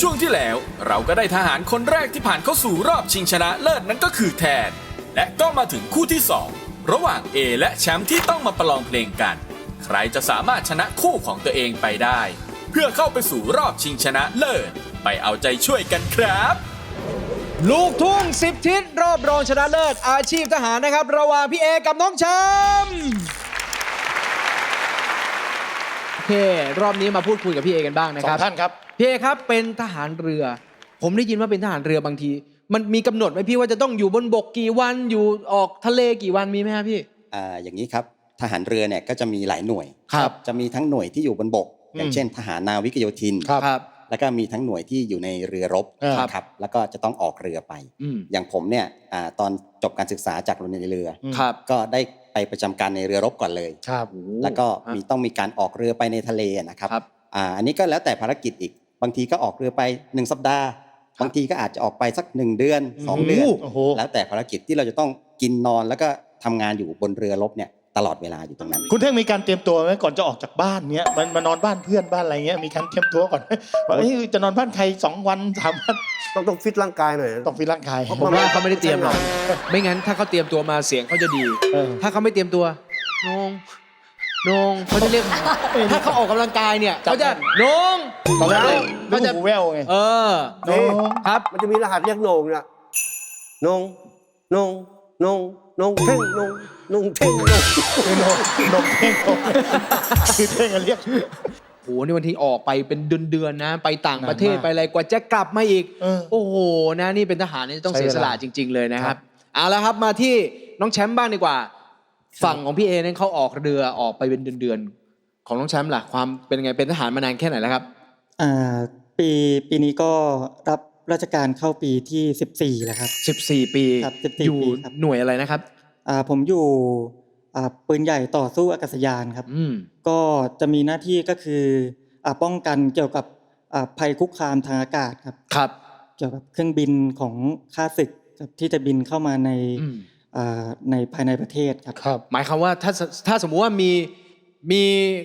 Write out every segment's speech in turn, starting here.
ช่วงที่แล้วเราก็ได้ทหารคนแรกที่ผ่านเข้าสู่รอบชิงชนะเลิศนั่นก็คือแทน และก็มาถึงคู่ที่ 2 ระหว่าง A และแชมป์ที่ต้องมาประลองเพลงกัน ใครจะสามารถชนะคู่ของตัวเองไปได้ เพื่อเข้าไปสู่รอบชิงชนะเลิศ ไปเอาใจช่วยกันครับ ลูกทุ่งสิบทิศรอบรองชนะเลิศอาชีพทหารนะครับ ระหว่างพี่เอกับน้องแชมป์โอเค รอบนี้มาพูดคุยกับพี่เอกันบ้างนะสอครับงท่านครับ พี่เอครับเป็นทหารเรือ ผมได้ยินว่าเป็นทหารเรือบางที มันมีกำหนดไหมพี่ว่าจะต้องอยู่บนบกกี่วันอยู่ออกทะเลกี่วันมีไหมครับพี่ อ่าอย่างนี้ครับทหารเรือเนี่ยก็จะมีหลายหน่วยครับจะมีทั้งหน่วยที่อยู่บนบก อย่างเช่น ทหารนาวิกโยธินครับครับแล้วก็มีทั้งหน่วยที่อยู่ในเรือรบเออครับ แล้วก็จะต้องออกเรือไป อืม อย่างผมเนี่ยอาตอนจบการศึกษาจากโรงเรียนในเรืออมครับก็ได้ไปประจำการในเรือรบก่อนเลย ครับ แล้วก็มีต้องมีการออกเรือไปในทะเลนะครับครับ อ่าอันนี้ก็แล้วแต่ภารกิจอีก บางทีก็ออกเรือไปหนึ่งสัปดาห์ บางทีก็อาจจะออกไปสักหนึ่งเดือนสองเดือนโอ้โหแล้วแต่ภารกิจที่เราจะต้องกินนอนแล้วก็ทำงานอยู่บนเรือรบเนี่ยตลอดเวลาอยู่ตรงนั้น คุณเท่งมีการเตรียมตัวไหมก่อนจะออกจากบ้านเนี้ยมันมานอนบ้านเพื่อนบ้านอะไรเงี้ยมีการเตรียมตัวก่อนไหมว่าเอ้ยจะนอนบ้านใครสองวันสามวันต้องต้องฟิตร่างกายหน่อยนะต้องฟิตร่างกายผมว่าเขาไม่ได้เตรียมหรอกไม่งั้นถ้าเขาเตรียมตัวมาเสียงเขาจะดีเออถ้าเขาไม่เตรียมตัวนง นงเขาจะเรียก ถ้าเขาออกกำลังกายเนี่ยเขาจะนงตอนแรกเขาเขาจะจะหูแววไง เออโน้ครับ มันจะมีรหัสเรียกโหนงนะนงนงนงนงเท่งนงนงเท่งนงคือโนโนเท่งคือเท่งกันเรียกโหนี่บางทีออกไปเป็นเดือนๆนะ ไปต่างประเทศนานมากไปอะไรกว่าจะกลับมาอีกเออโอ้โหนะนี่เป็นทหารนี่ต้องใช้เสียเวลาสละจริง ๆ เลยนะคครัรับบเอาละครับมาที่น้องแชมป์บ้างดีกว่า ฝั่งของพี่เอนั้นเขาออกเรือออกไปเป็นเดือนๆของน้องแชมป์ล่ะความเป็นไงเป็นทหารมานานแค่ไหนแล้วครับอ่าปีปีนี้ก็รับราชการเข้าปีที่ 14 แล้วครับ 14 ปีครับ14อยู่ปีครับ หน่วยอะไรนะครับอ่าผมอยู่อ่าปืนใหญ่ต่อสู้อากาศยานครับ อืมก็จะมีหน้าที่ก็คืออ่าป้องกันเกี่ยวกับอ่าภัยคุกคามทางอากาศครับ ครับเกี่ยวกับเครื่องบินของข้าศึกครับที่จะบินเข้ามาในอืมอ่า ในภายในประเทศครับครับ หมายความว่าถ้าถ้าสมมุติว่ามีมี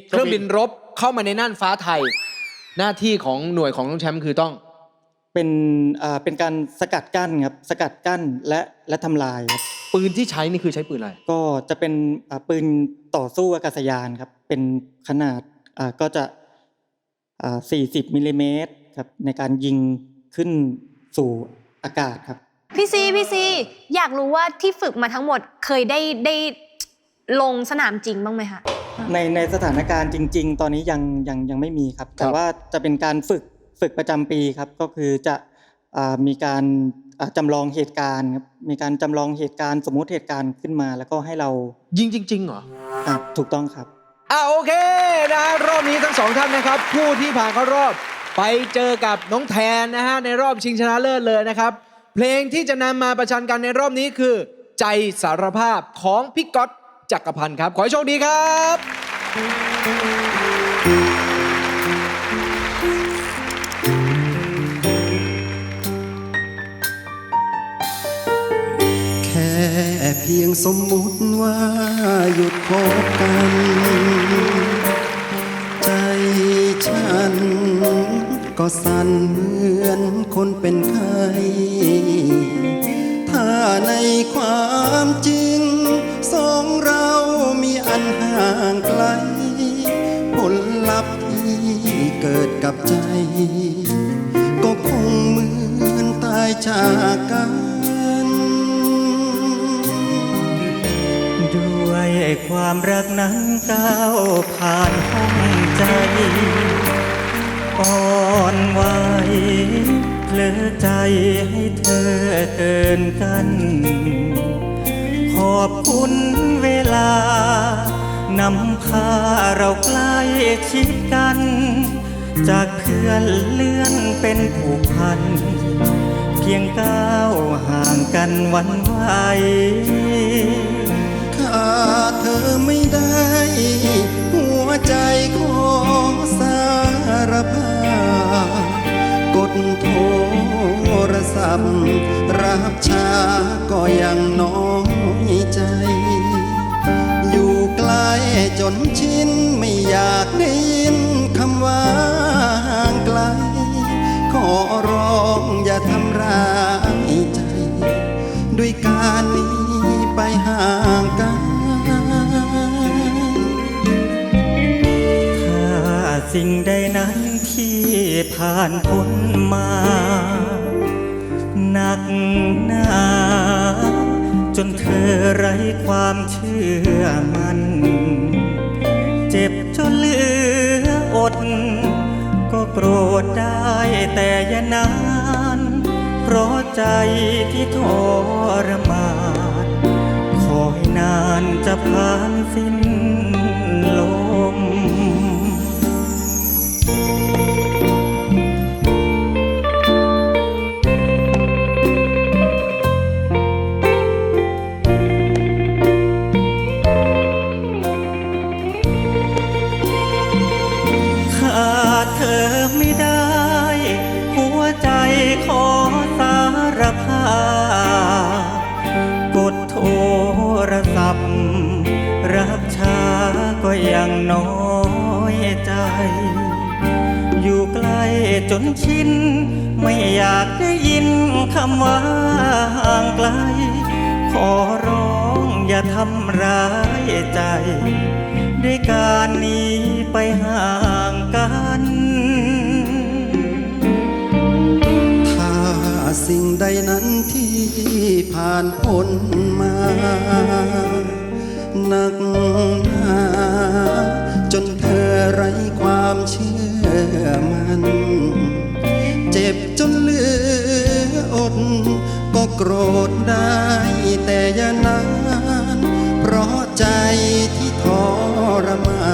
เครื่องบินรบเข้ามาในน่านฟ้าไทย หน้าที่ของหน่วยของน้องแชมป์คือต้อง เป็นอ่าเป็นการสกัดกั้นครับสกัดกั้นและและทำลายครับปืนที่ใช้นี่คือใช้ปืนอะไรก็จะเป็นอ่าปืนต่อสู้อากาศยานครับ เป็นขนาดอ่าก็จะอ่า40มิลลิเมตรครับในการยิงขึ้นสู่อากาศครับ พี่ซีพี่ซีอยากรู้ว่าที่ฝึกมาทั้งหมดเคยได้ได้ลงสนามจริงบ้างไหมคะ ในในสถานการณ์จริง ๆ ตอนนี้ยังยังยังไม่มีครับ แต่ว่าจะเป็นการฝึกฝึกประจำปีครับ ก็คือจะอ่ามีการอ่าจำลองเหตุการณ์ครับมีการจำลองเหตุการณ์สมมุติเหตุการณ์ขึ้นมา แล้วก็ให้เรายิงจริงๆเหรอ อ่าถูกต้องครับ อ่าโอเคนะฮะรอบนี้ทั้งสองท่านนะครับ ผู้ที่ผ่านเข้ารอบ ไปเจอกับน้องแทนนะฮะในรอบชิงชนะเลิศเลยนะครับ เพลงที่จะนำมาประชันกันในรอบนี้คือ ใจสารภาพของพี่ก๊อตจักรพันธ์ครับ ขอให้โชคดีครับ แค่เพียงสมมุติว่าหยุดพบกัน ใจฉัน ก็สั่นเหมือนคนเป็นไข้ถ้าในความจริง สองเรามีอันห่างไกล ผลลัพธ์ที่เกิดกับใจ ก็คงเหมือนตายจากกันด้วยความรักนั้นก้าวผ่านห้องใจ อ่อนไหวเพลอใจให้เธอเกินกัน ขอบคุณเวลานำพาเราใกล้ชิดกัน จากเพื่อนเลื่อนเป็นผูกพัน เพียงก้าวห่างกันวันไหวขาเธอไม่ได้ หัวใจ โทรศัพท์ รับช้าก็ยังน้อยใจ อยู่ไกลจนชินไม่อยากได้ยินคำว่าห่างไกล ขอร้องอย่าทำร้ายใจ ด้วยการหนี้ไปห่างกัน สิ่งใดนั้นที่ผ่านพ้นมา หนักหนาจนเธอไร้ความเชื่อมัน เจ็บจนเหลืออด ก็โกรธได้แต่อย่านาน เพราะใจที่ทรมานคอยนานจะผ่านสิ้นลม จนชิน ไม่อยากได้ยินคำว่าห่างไกล ขอร้องอย่าทำร้ายใจ ด้วยการหนี้ไปห่างกัน ถ้าสิ่งใดนั้นที่ผ่านพ้นมาหนัก อมัน เจ็บจนเหลืออด ก็โกรธได้แต่อย่านาน เพราะใจที่ทรมา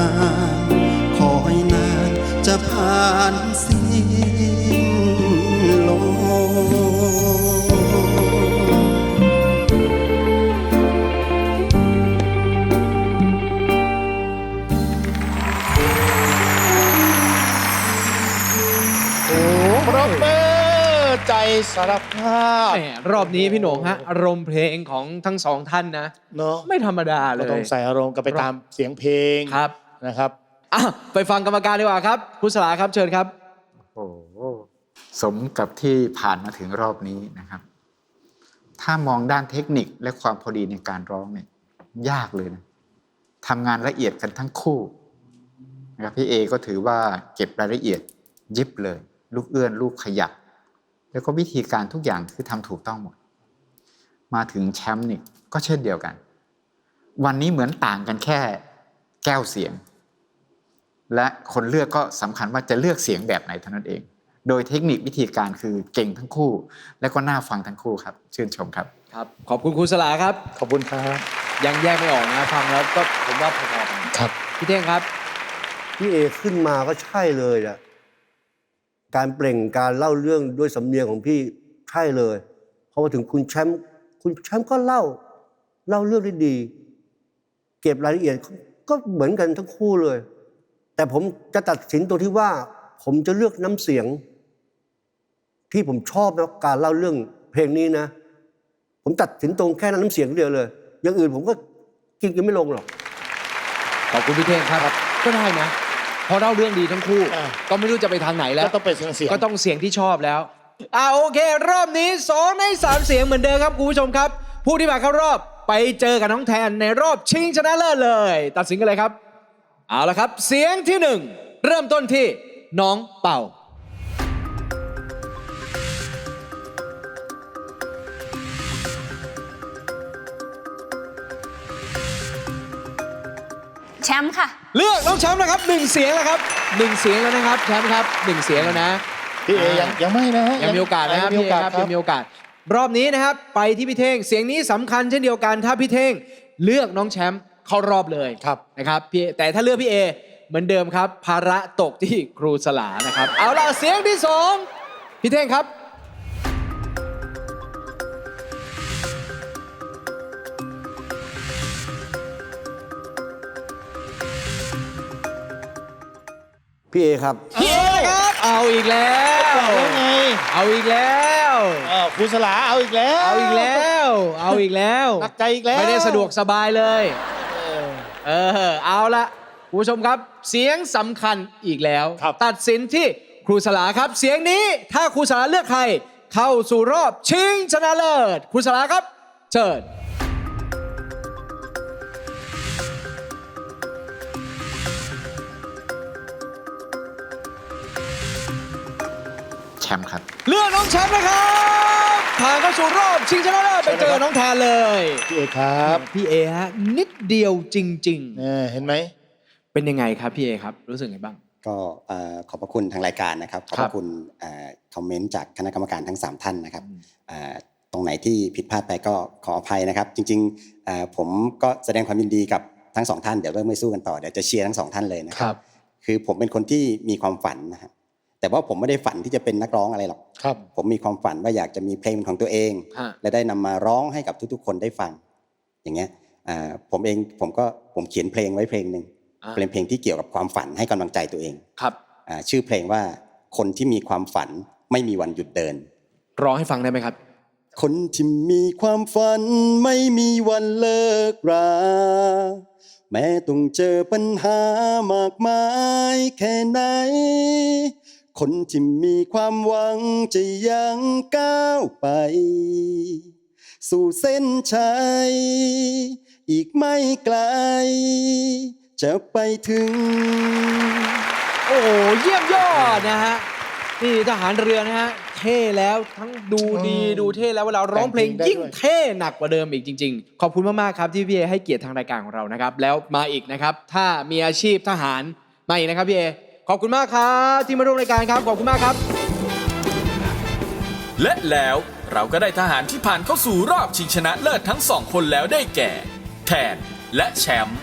น คอยนานจะผ่านสิ ปรบมือใจสารภาพแหมรอบนี้พี่โหน่งฮะอารมณ์เพลงของทั้งสองท่านนะ เนาะไม่ธรรมดาเลก็ย ต้องใส่อารมณ์กันไปตามเสียงเพลงครับ นะครับ อะไปฟังกรรมการดีกว่าครับครูสลาครับเชิญครับ โอ้โหสมกับที่ผ่านมาถึงรอบนี้นะครับ ถ้ามองด้านเทคนิคและความพอดีในการร้องเนี่ย ยากเลยนะทำงานละเอียดกันทั้งคู่นะครับพี่เอก็ถือว่าเก็บรายละเอียดยิบเลย ลูกเอื้อนลูกขยับ แล้วก็วิธีการทุกอย่างคือทำถูกต้องหมด มาถึงแชมป์นี่ก็เช่นเดียวกัน วันนี้เหมือนต่างกันแค่แก้วเสียง และคนเลือกก็สำคัญว่าจะเลือกเสียงแบบไหนเท่านั้นเอง โดยเทคนิควิธีการคือเก่งทั้งคู่ และก็น่าฟังทั้งคู่ครับ ชื่นชมครับครับ ขอบคุณครูสลาครับ ขอบคุณครับยังแยกไม่ออกนะฟังแล้วก็ผมว่าพอๆกันครับพี่เท่งครับพี่เอขึ้นมาก็ใช่เลยอะ การเปล่งการเล่าเรื่องด้วยสำเนียงของพี่ใช่เลยพอมาถึงคุณแชมป์คุณแชมป์ก็เล่า เล่าเรื่องได้ดี เก็บรายละเอียดก็เหมือนกันทั้งคู่เลย แต่ผมจะตัดสินตัวที่ว่า ผมจะเลือกน้ำเสียง ที่ผมชอบนะการเล่าเรื่องเพลงนี้นะ ผมตัดสินตรงแค่นั้นน้ำเสียงเดียวเลย อย่างอื่นผมก็กินกันไม่ลงหรอกขอบคุณพี่เท่งครับ ก็ได้นะ พอเล่าเรื่องดีทั้งคู่ อ่า ก็ไม่รู้จะไปทางไหนแล้ว ก็ต้องเป็นเสียงเสียง ก็ต้องเสียงที่ชอบแล้ว อ่าโอเค รอบนี้ 2 ใน 3 เสียงเหมือนเดิมครับคุณผู้ชมครับ ผู้ที่ผ่านเข้ารอบไปเจอกับน้องแทนในรอบชิงชนะเลิศเลย ตัดสินกันเลยครับ เอาละครับ เสียงที่หนึ่งเริ่มต้นที่น้องเป่า แชมป์ค่ะ เลือกน้องแชมป์นะครับหนึ่งเสียงแล้วครับหนึ่งเสียงแล้วนะครับแชมป์ครับหนึ่งเสียงแล้วนะ พี่เอยังยังไม่นะฮะยังมีโอกาสนะครับยังมีพี่โอกาสครับครัยับงมีโอกาส รอบนี้นะครับ ไปที่พี่เท่งเสียงนี้สำคัญเช่นเดียวกันถ้าพี่เท่งเลือกน้องแชมป์เข้ารอบเลยครับ นะครับพี่แต่ถ้าเลือกพี่เอเหมือนเดิมครับ ภาระตกที่ครูสลานะครับ เอาล่ะเสียงที่สองพี่เท่งครับ พี่เอครับ พี่เอนะครับเอาอีกแล้วบอกแล้วไงเอาอีกแล้ว เออครูสลาเอาอีกแล้วเอาอีกแล้ว เอาอีกแล้วหนักใจอีกแล้วไม่ได้สะดวกสบายเลย เออเออเอาละคุณผู้ชมครับ เสียงสำคัญอีกแล้วครับตัดสินที่ครูสลาครับ เสียงนี้ถ้าครูสลาเลือกใคร เข้าสู่รอบชิงชนะเลิศครูสลาครับ เชิญ มป์ครับเลือกน้องแชมป์นะครับผ่านเข้าสู่รอบชิงชนะเลิศไปเจอน้องแทนเลยพี่เอครับพี่เอฮะนิดเดียวจริง เออเห็นไหม ๆ เป็นยังไงครับพี่เอครับ รู้สึกไงบ้าง ก็เอ่อขอบพระคุณทางรายการนะครับ ขอบคพรับระคุณเอ่อคอมเมนต์จากคณะกรรมการทั้ง 3 ท่านนะครับเอ่อตรงไหนที่ผิดพลาดไปก็ขออภัยนะครับ จริงๆเอ่อผมก็แสดงความยินดีกับทั้งสองท่านเดี๋ยวเริ่มไม่สู้กันต่อเดี๋ยวจะเชียร์ทั้งสองท่านเลยนะคครัรับ คือผมเป็นคนที่มีความฝันนะฮะ แต่ว่าผมไม่ได้ฝันที่จะเป็นนักร้องอะไรหรอกครับ ผมมีความฝันว่าอยากจะมีเพลงเป็นของตัวเอง ฮะ และได้นำมาร้องให้กับทุกๆ คนได้ฟัง อย่างเงี้ยอ่าผมเองผมก็ผมเขียนเพลงไว้เพลงหนึ่งอ่าเป็นเพลงที่เกี่ยวกับความฝันให้กำลังใจตัวเองครับอ่าชื่อเพลงว่าคนที่มีความฝันไม่มีวันหยุดเดิน ร้องให้ฟังได้ไหมครับ คนที่มีความฝันไม่มีวันเลิกรา แม้ต้องเจอปัญหามากมายแค่ไหน คนที่มีความหวังจะยังก้าวไป สู่เส้นชัย อีกไม่ไกล จะไปถึง โอ้โหเยี่ยมยอดนะฮะนี่ทหารเรือนะฮะเท่แล้วทั้งดูดีดูเท่แล้วเวลาร้องเพลงยิ่งเท่หนักกว่าเดิมอีกจริง ๆ ขอบคุณมากๆครับที่พี่เอให้เกียรติทางรายการของเรานะครับ แล้วมาอีกนะครับ ถ้ามีอาชีพทหารมาอีกนะครับพี่เอ ขอบคุณมากครับที่มาร่วมรายการครับ ขอบคุณมากครับ และแล้วเราก็ได้ทหารที่ผ่านเข้าสู่รอบชิงชนะเลิศทั้งสองคนแล้วได้แก่ แทนและแชมป์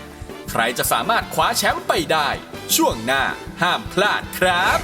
ใครจะสามารถคว้าแชมป์ไปได้ ช่วงหน้าห้ามพลาดครับ